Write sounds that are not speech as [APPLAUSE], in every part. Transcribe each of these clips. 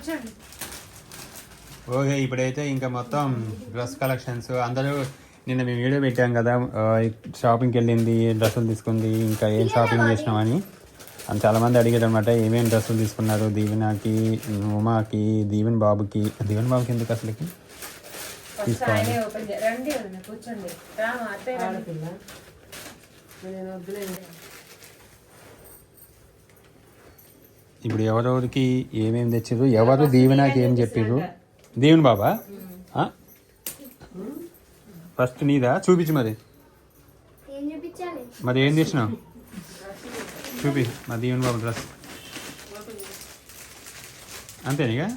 కూర్చోండి. ఓకే ఇప్పుడైతే ఇంకా మొత్తం డ్రెస్ కలెక్షన్స్ అందరూ నిన్న మేము వీడియో పెట్టాం కదా షాపింగ్కి వెళ్ళింది డ్రెస్సులు తీసుకుంది ఇంకా ఏం షాపింగ్ చేసినామని. అని చాలామంది అడిగారు అనమాట ఏమేమి డ్రెస్సులు తీసుకున్నారు దీవెనకి ఉమాకి దీవెన్ బాబుకి. దీవెన్ బాబుకి ఎందుకు అసలుకి? వదిన, కూర్చోండి రా మా అత్తయ్య రండి. ఆడపిల్ల నేను వద్దులేండి ఇప్పుడు ఎవరెవరికి ఏమేమి తెచ్చిర్రు? ఎవరు దీవెనకి ఏం చెప్పిర్రు? దీవెన్ బాబా? ఫస్ట్ నీదా? చూపించు మరి. ఏం చూపించాలి? మరి ఏం చేసినావు? చూపి. మా దీవెన్ బాబు డ్రెస్. అంతేనిగా?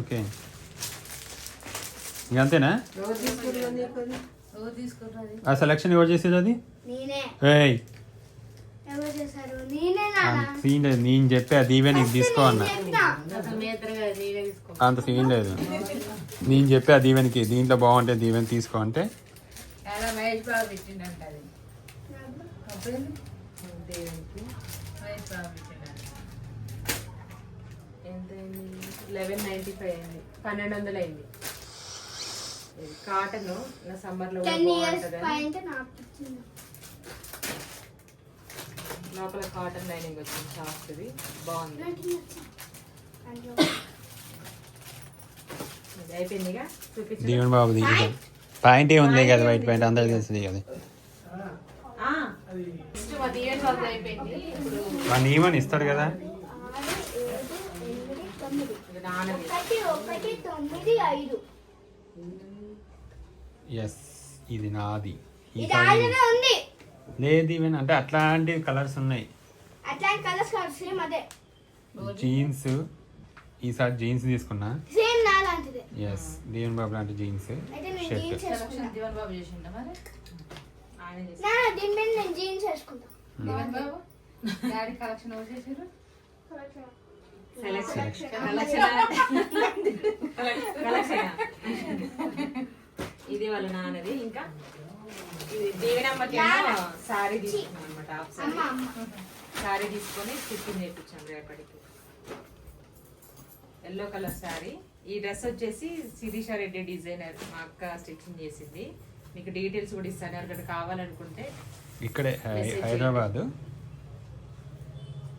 ఓకే. ఇంక అంతేనా? ఆ సెలక్షన్ ఎవరు చేసేది అది? సీన్ లేదు. నేను చెప్పా దీవెన ఇది తీసుకో అన్న. అంత సీన్ లేదు. నేను చెప్పా దీవెనకి దీంట్లో బాగుంటే దీవెన తీసుకో అంటే. లెవెన్ ఫైవ్ అయింది. పన్నెండు వందలు అయింది. కాటన్ సమ్మర్లో లోపల కాటన్ లైనింగ్ వచ్చింది. సాఫ్ట్ది బాగుంది. అయిపోయిందిగా? దీవెన్ బాబు పాయింట్ ఏ ఉంది కదా వైట్ పాయింట్ అందరికి తెలిసింది కదా నెక్స్ట్ మా దీవెన్ వాళ్ళది అయిపోయింది. ఇప్పుడు వాడిని ఏమని ఇస్తాడు కదా. ఎస్ ఇది నాది. ఇది ఈసారి ఆల్రెడీ ఉంది. లేదు ఈవెన్ అంటే అట్లాంటి కలర్స్ ఉన్నాయి. అట్లాంటి కలర్స్ కాదు సేమ్ అదే. జీన్స్ ఈసారి జీన్స్ తీసుకున్నా. సేమ్ నా లాంటిదే. ఎస్ దీవెన్ బాబు లాంటి జీన్స్ షర్ట్ సెలక్షన్ దీవన్ బాబు చేసిండ మరి? నా దీని మీద నేను జీన్స్ వేసుకుంటా. దీవన్ బాబు డాడీ కలెక్షన్ ఎవరు చేసారు సెలెక్షన్ ఇది వాళ్ళ నాన్నది ఇంకా? సారీ తీసుకున్నాం అనమాట హాఫ్ సారీ. అమ్మ అమ్మ. సారీ తీసుకొని స్టిచ్చింగ్ చేయించాం రేపటికి. Yellow colour sari. ఈ డ్రెస్ వచ్చేసి శిరీష రెడ్డి డిజైనర్ మా అక్క స్టిచ్చింగ్ చేసింది. మీకు డీటెయిల్స్ కూడా ఇస్తాను. ఎవరికైనా కావాలనుకుంటే ఇక్కడే హైదరాబాద్.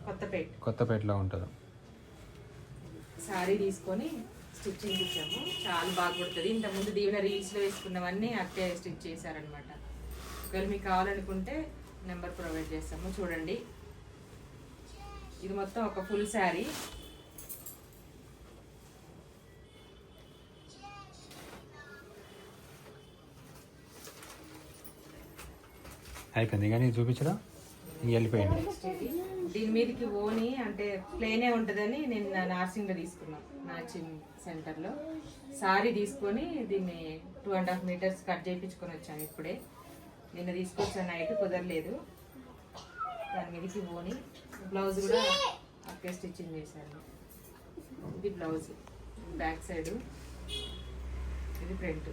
కొత్తపేట. కొత్తపేటలో ఉంటుంది. సారీ తీసుకొని స్టిచ్చింగ్ ఇచ్చాము. చాలా బాగా కుడుతుంది. ఇంతకుముందు దీవెన రీల్స్లో వేసుకున్నవన్నీ అట్టే స్టిచ్ చేశారనమాట ఒకవేళ మీకు కావాలనుకుంటే నెంబర్ ప్రొవైడ్ చేస్తాము. చూడండి. ఇది మొత్తం ఒక ఫుల్ శారీ. అయిపోయింది కానీ చూపించడం ఇంక వెళ్ళిపోయింది. దీని మీదకి ఓని అంటే ప్లేనే ఉంటుందని నేను నా నార్సింగ్లో తీసుకున్నాను మ్యాచింగ్ సెంటర్లో సారీ తీసుకొని దీన్ని two and half metres cut చేయించుకొని వచ్చాను ఇప్పుడే. నిన్న తీసుకొచ్చాను నైట్ కుదరలేదు. దాని మీదకి ఓని బ్లౌజ్ కూడా అక్కే స్టిచ్చింగ్ చేశాను. ఇది బ్లౌజ్. Back side. ఇది ఫ్రంట్.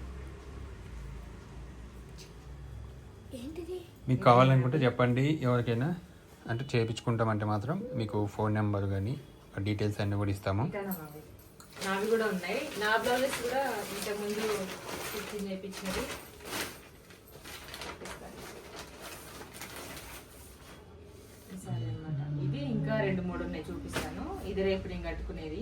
ఏంటిది? మీకు కావాలనుకుంటే చెప్పండి. ఎవరికైనా అంటే చేయించుకుంటామంటే మాత్రం మీకు ఫోన్ నెంబర్ కానీ డీటెయిల్స్ అన్నీ కూడా ఇస్తాము. నావి నావి కూడా ఉన్నాయి. నా బ్లౌజెస్ కూడా ఇంతకుముందు స్టిచ్చింగ్ చేయించినవి సరే ఇది ఇంకా రెండు మూడు ఉన్నాయి చూపిస్తాను ఇది రేపు నేను కట్టుకునేది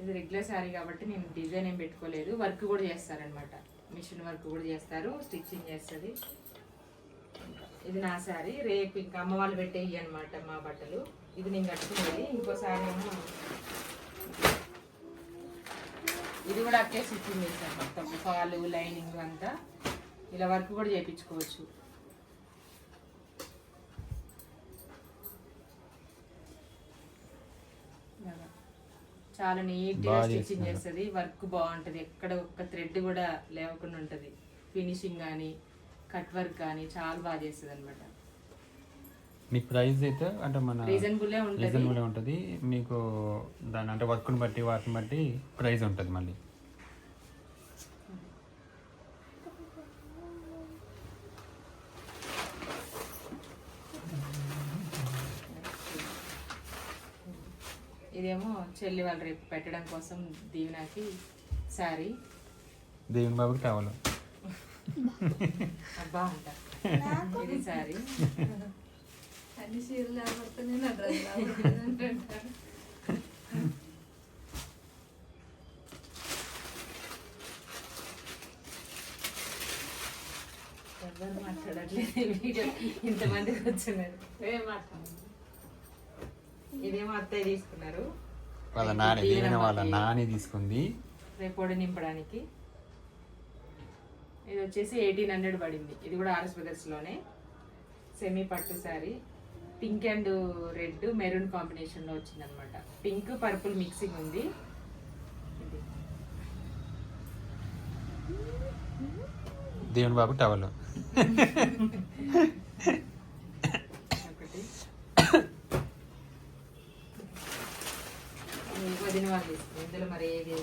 ఇది రెగ్యులర్ శారీ కాబట్టి నేను డిజైన్ ఏం పెట్టుకోలేదు. వర్క్ కూడా చేస్తారనమాట మిషన్ వర్క్ కూడా చేస్తారు స్టిచ్చింగ్ చేస్తుంది ఇది నా శారీ రేపు ఇంకా అమ్మ వాళ్ళు పెట్టేయి అనమాట మా బట్టలు ఇది నేను కట్టుకునేది ఇంకో శారీ ఏమో ఇది కూడా అట్టే స్టిచ్చింగ్ చేస్తాను మొత్తం. ఫాలు లైనింగ్ అంతా ఇలా వర్క్ కూడా చేయించుకోవచ్చు. చాలా నీట్గా స్టిచ్చింగ్. చేస్తుంది. వర్క్ బాగుంటుంది. ఎక్కడ ఒక్క థ్రెడ్ కూడా లేవకుండా ఉంటుంది. ఫినిషింగ్ కానీ కట్ వర్క్ కానీ చాలా బాగా చేస్తుంది అనమాట మీకు ప్రైస్ అయితే అంటే మన రీజనబుల్ ఉంటుంది. మీకు దాని అంటే వర్క్ని బట్టి వాటిని బట్టి ప్రైస్ ఉంటుంది మళ్ళీ. ఇదేమో చెల్లి వాళ్ళు రేపు పెట్టడం కోసం దీవినాకి సారీ దేవుని బాబుకి కావాలి అబ్బా ఉంటా ఇది సారీ [LAUGHS] అన్ని చీరలు ఆడబడుతుంది నా డ్రెస్ ఆడబడుతుంది అంటారు. ఎవరు మాట్లాడట్లేదు వీడియో. ఇంతమంది కూర్చున్నారు ఏం మాట్లాడు ఇదేమో అత్తయ్య తీసుకున్నారు. వాళ్ళ నాని దేవుని వాళ్ళ నాని తీసుకుంది. రేపు పొడి నింపడానికి. ఇది వచ్చేసి ఎయిటీన్ హండ్రెడ్ పడింది. ఇది కూడా ఆర్ఎస్ బ్రదర్స్లోనే సెమీ పట్టు sari. Pink and red maroon కాంబినేషన్లో వచ్చిందనమాట. పింక్ పర్పుల్ మిక్సింగ్ ఉంది. దేవుని బాబు టవలు వదిన వాళ్ళు ఇందులో మరి ఏది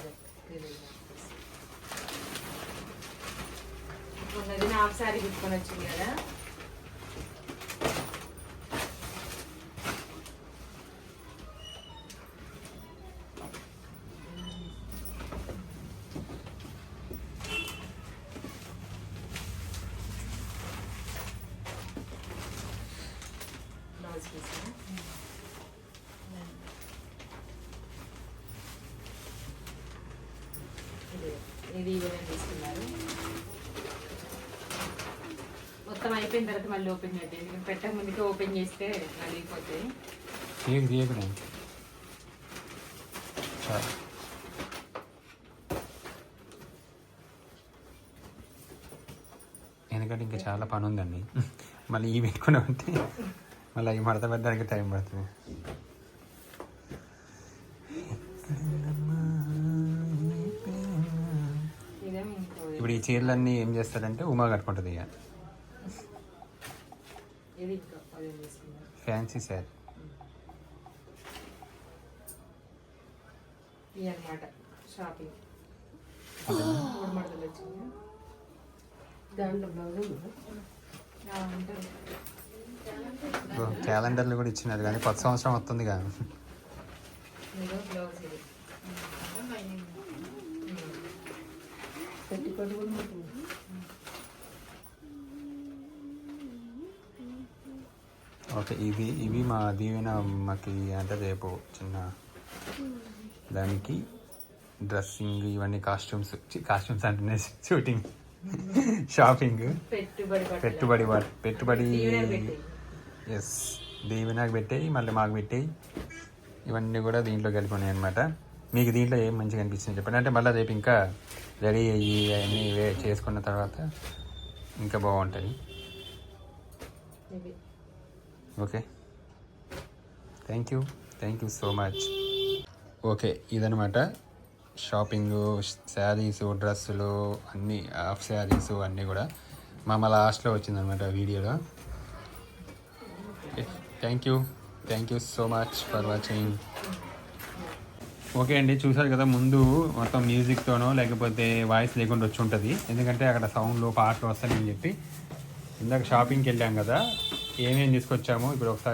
మొన్న హాఫ్ శారీ తీసుకొని వచ్చింది కదా బ్లౌజ్ పీస్ ఇది ఇది తీసుకున్నారు. మొత్తం అయిపోయిన తర్వాత మళ్ళీ ఓపెన్ చేయండి. ఎందుకంటే పెట్టక ముందుకే ఓపెన్ చేస్తే నలిగిపోతాయి. తీయకు తీయకునే ఎందుకంటే ఇంకా చాలా పని ఉందండి మళ్ళీ ఈ పెట్టుకున్నామంటే మళ్ళీ అవి మడత పెట్టడానికి టైం పడుతుంది. ఇప్పుడు ఈ చీరలన్నీ ఏం చేస్తారంటే ఉమా కట్టుకుంటుంది ఇక. ఫ్యాన్సీ శారీ అనమాట షాపింగ్. ఉంటుంది క్యాలెండర్లు కూడా ఇచ్చినారు కానీ కొత్త సంవత్సరం వస్తుంది కదా ఇదిగో బ్లౌజ్ ఇది పెట్టుకోటి కూడా ఉంటుంది ఓకే ఇవి ఇవి మా దీవెన మాకి అంటే రేపు చిన్న దానికి డ్రెస్సింగ్ ఇవన్నీ కాస్ట్యూమ్స్ కాస్ట్యూమ్స్ అంటున్నాయి షూటింగ్ షాపింగ్ పెట్టుబడి. పెట్టుబడి. ఎస్ దీవెనకు పెట్టేయి మళ్ళీ మాకు పెట్టేయి ఇవన్నీ కూడా దీంట్లో కలిపి ఉన్నాయి అనమాట మీకు దీంట్లో ఏం మంచిగా అనిపించింది చెప్పండి? అంటే మళ్ళీ రేపు ఇంకా రెడీ అయ్యి అవన్నీ వే- చేసుకున్న తర్వాత ఇంకా బాగుంటుంది okay. Thank you thank you so much okay ఇదనమాట షాపింగ్ శారీస్ డ్రెస్సులు అన్నీ హాఫ్ శారీస్ అన్నీ కూడా మా మా లాస్ట్లో వచ్చిందనమాట వీడియోలో. Thank you thank you so much for watching okay అండి చూసారు కదా ముందు మొత్తం మ్యూజిక్తోనో లేకపోతే వాయిస్ లేకుండా వచ్చి ఉంటుంది. ఎందుకంటే అక్కడ సౌండ్లు పాటలు వస్తాయని చెప్పి ఇందాక షాపింగ్కి వెళ్ళాం కదా ఏమేమి తీసుకొచ్చామో ఇప్పుడు ఒకసారి